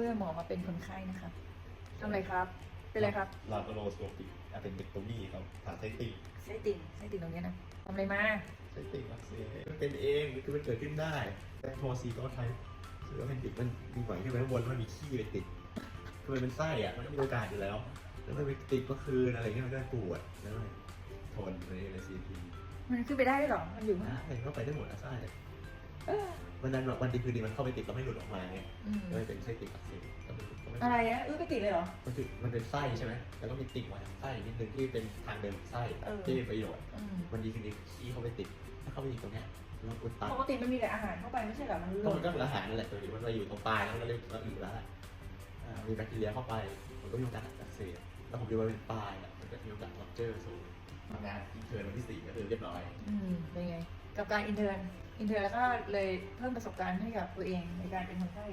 มื่อหมอมาเป็นคนไข้นะคะทำอะไรครับ เป็นอะไรครับลาโปโรสโคปิกอะเป็นเด็กตรงนี้ครับผ่าไส้ติ่งไส้ติ่งไส้ติ่งตรงเนี้ยนะทำอะไรมาไส้ติ่งอักเสบมันเป็นเองคือมันเกิดขึ้นได้แต่โทรซีก็ใช้คือว่าเป็นติดมันมีหวังขึ้นไปข้างบนแล้วมันมีขี้ไปติดคือมันเป็นไส้อะมันก็มีโอกาสอยู่แล้ว แล้วมันไปติดก็คืนอะไรเงี้ยมันก็ปวดแล้วมันทนเลยในซีทีมันขึ้นไปได้ด้วยเหรอมันอยู่อะมันก็ไปได้หมดอะไส้ วันนั้นวันดีคืนดีมันเข้าไปติดแล้วไม่หลุดออกมาไงอืมก็เลยเป็นไส้ติ่งอักเสบก็ไม่ก็ไม่อะไรอะอื้อไปติดเลยเหรอ มันคือมันเป็นไส้ใช่ไหมแล้วก็มีติ่งมาทางไส้นิดนึงที่เป็นทางเดินของไส้เออ ที่มีประโยชน์ อืมวันดีคืนดีขี้เข้าไปติด ถ้าเข้าไปติดตรงเนี้ยมันอุดตันปกติมันมีแต่อาหารเข้าไปไม่ใช่เหรอมันหก็ล่มันนก็เป็นอาหารนั่นแหละแต่ว่ามันมาอยู่ตรงปลายแล้วมันก็เลยมาอยู่แล้วแหละอ่ามีแบคทีเรียเข้าไป มันก็มีโอกาสอักเสบแล้วผมดูว่าเป็นปลายอะมันก็มีโอกาสล็อกเจอร์สูงทำงานอินเทอร์วันที่สี่ก็คือเรียบร้อย อืมเป็นไง กับการอินเทอร์น อินเทอร์แล้วก็เลยเพิ่มประสบการณ์ให้กับตัวเองในการเป็นคนไข้